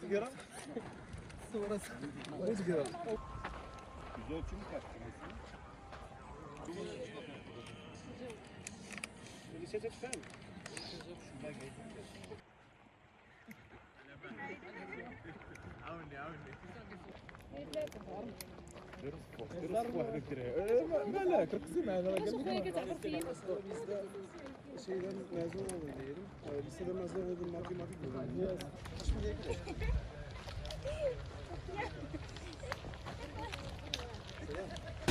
Sigara. Ne sigara? مالك ركزي معنا şeyden mezun oldum diyelim. E, lisede mezun oldum matematik bölümü. Biraz şimdiye. Selam.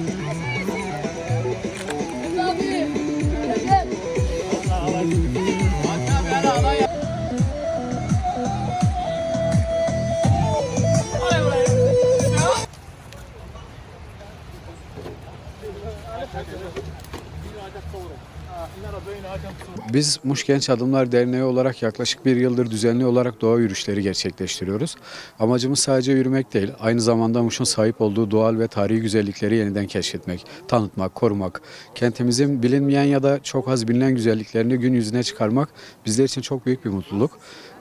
Biz Muş Genç Adımlar Derneği olarak yaklaşık bir yıldır düzenli olarak doğa yürüyüşleri gerçekleştiriyoruz. Amacımız sadece yürümek değil, aynı zamanda Muş'un sahip olduğu doğal ve tarihi güzellikleri yeniden keşfetmek, tanıtmak, korumak, kentimizin bilinmeyen ya da çok az bilinen güzelliklerini gün yüzüne çıkarmak bizler için çok büyük bir mutluluk.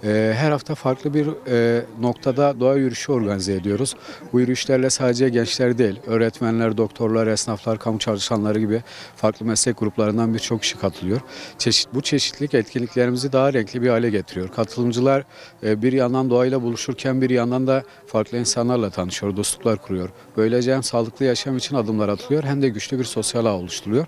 Ee, Her hafta farklı bir e, noktada doğa yürüyüşü organize ediyoruz. Bu yürüyüşlerle sadece gençler değil, öğretmenler, doktorlar, esnaflar, kamu çalışanları gibi farklı meslek gruplarından birçok kişi katılıyor. Çeşit, bu çeşitlilik etkinliklerimizi daha renkli bir hale getiriyor. Katılımcılar e, bir yandan doğayla buluşurken bir yandan da farklı insanlarla tanışıyor, dostluklar kuruyor. Böylece hem sağlıklı yaşam için adımlar atılıyor hem de güçlü bir sosyal ağ oluşturuyor.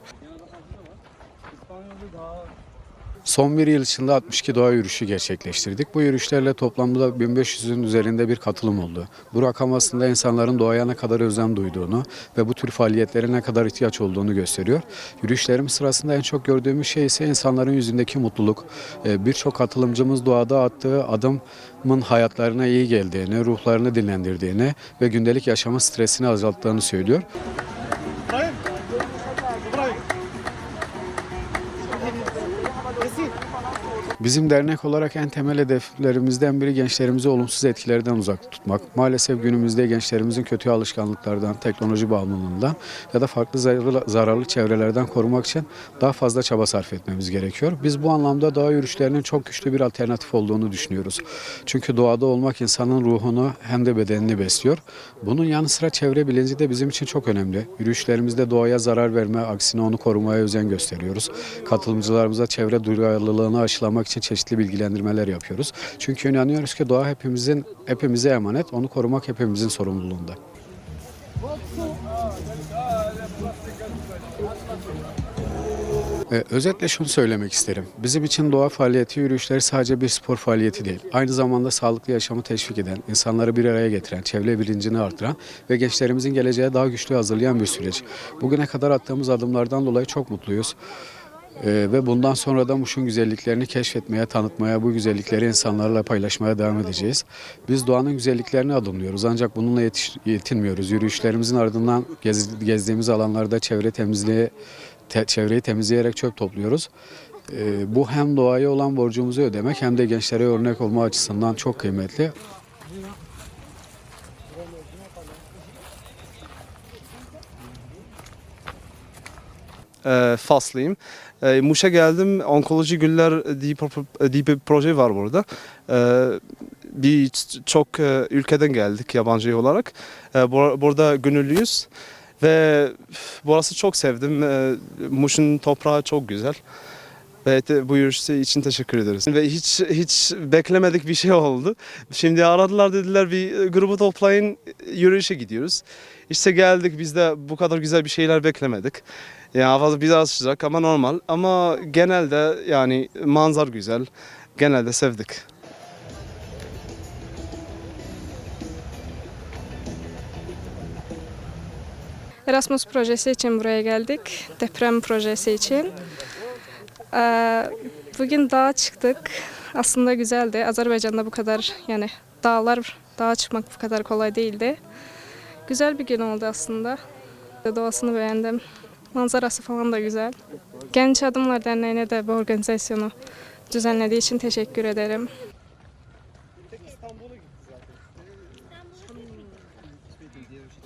Son bir yıl içinde 62 doğa yürüyüşü gerçekleştirdik. Bu yürüyüşlerle toplamda 1500'ün üzerinde bir katılım oldu. Bu rakam aslında insanların doğaya ne kadar özlem duyduğunu ve bu tür faaliyetlere ne kadar ihtiyaç olduğunu gösteriyor. Yürüyüşlerim sırasında en çok gördüğümüz şey ise insanların yüzündeki mutluluk. Ee, Birçok katılımcımız doğada attığı adımın hayatlarına iyi geldiğini, ruhlarını dinlendirdiğini ve gündelik yaşamın stresini azalttığını söylüyor. İbrahim. İbrahim. Bizim dernek olarak en temel hedeflerimizden biri gençlerimizi olumsuz etkilerden uzak tutmak. Maalesef günümüzde gençlerimizin kötü alışkanlıklardan, teknoloji bağımlılığından ya da farklı zararlı, çevrelerden korumak için daha fazla çaba sarf etmemiz gerekiyor. Biz bu anlamda doğa yürüyüşlerinin çok güçlü bir alternatif olduğunu düşünüyoruz. Çünkü doğada olmak insanın ruhunu hem de bedenini besliyor. Bunun yanı sıra çevre bilinci de bizim için çok önemli. Yürüyüşlerimizde doğaya zarar verme, aksine onu korumaya özen gösteriyoruz. Katılımcılarımıza çevre duyarlılığını aşılamak için çeşitli bilgilendirmeler yapıyoruz. Çünkü inanıyoruz ki doğa hepimizin hepimize emanet, onu korumak hepimizin sorumluluğunda. Ee, Özetle şunu söylemek isterim. Bizim için doğa faaliyeti yürüyüşleri sadece bir spor faaliyeti değil. Aynı zamanda sağlıklı yaşamı teşvik eden, insanları bir araya getiren, çevre bilincini artıran ve gençlerimizin geleceğe daha güçlü hazırlayan bir süreç. Bugüne kadar attığımız adımlardan dolayı çok mutluyuz. Ee, ve bundan sonra da Muş'un güzelliklerini keşfetmeye, tanıtmaya, bu güzellikleri insanlarla paylaşmaya devam edeceğiz. Biz doğanın güzelliklerini adımlıyoruz ancak bununla yetiş- yetinmiyoruz. Yürüyüşlerimizin ardından gez- gezdiğimiz alanlarda çevre temizliği, te- çevreyi temizleyerek çöp topluyoruz. Ee, bu hem doğaya olan borcumuzu ödemek hem de gençlere örnek olma açısından çok kıymetli. E, Faslıyım. E, Muş'a geldim. Onkoloji Güller diye, diye bir proje var burada. E, bir çok ülkeden geldik yabancı olarak. Bur- burada gönüllüyüz. Ve burası çok sevdim. Muş'un toprağı çok güzel. Te- bu yürüyüşü için teşekkür ederiz. Ve hiç hiç beklemedik bir şey oldu. Şimdi aradılar dediler bir grubu toplayın yürüyüşe gidiyoruz. İşte geldik biz de bu kadar güzel bir şeyler beklemedik. Yani hava biraz sıcak ama normal. Ama genelde yani manzar güzel. Genelde sevdik. Erasmus projesi için buraya geldik. Deprem projesi için. Bugün dağa çıktık. Aslında güzeldi. Azerbaycan'da bu kadar yani dağlar, dağa çıkmak bu kadar kolay değildi. Güzel bir gün oldu aslında. Doğasını beğendim. Manzarası falan da güzel. Genç Adımlar Derneği'ne de bu organizasyonu düzenlediği için teşekkür ederim.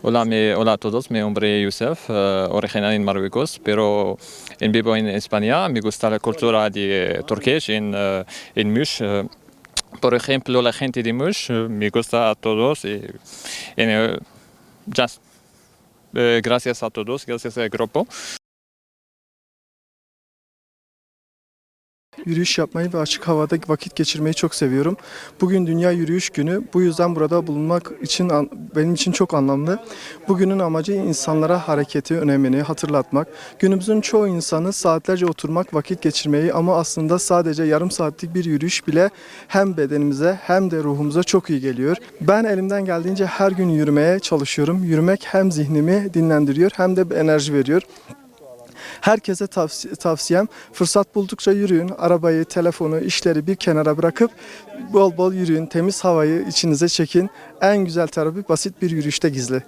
Hola, hola a todos, mi nombre es Youssef, eh, original en Marruecos, pero en vivo en España. Me gusta la cultura de Turquía en, eh, en Mush. eh, por ejemplo, la gente de Mush me gusta a todos. Y, just, gracias a todos, gracias al grupo. Yürüyüş yapmayı ve açık havada vakit geçirmeyi çok seviyorum. Bugün Dünya Yürüyüş Günü. Bu yüzden burada bulunmak için benim için çok anlamlı. Bugünün amacı insanlara hareketi önemini hatırlatmak. Günümüzün çoğu insanı saatlerce oturmak, vakit geçirmeyi ama aslında sadece yarım saatlik bir yürüyüş bile hem bedenimize hem de ruhumuza çok iyi geliyor. Ben elimden geldiğince her gün yürümeye çalışıyorum. Yürümek hem zihnimi dinlendiriyor hem de enerji veriyor. Herkese tavsi- tavsiyem fırsat buldukça yürüyün. Arabayı, telefonu, işleri bir kenara bırakıp bol bol yürüyün. Temiz havayı içinize çekin. En güzel terapi basit bir yürüyüşte gizli.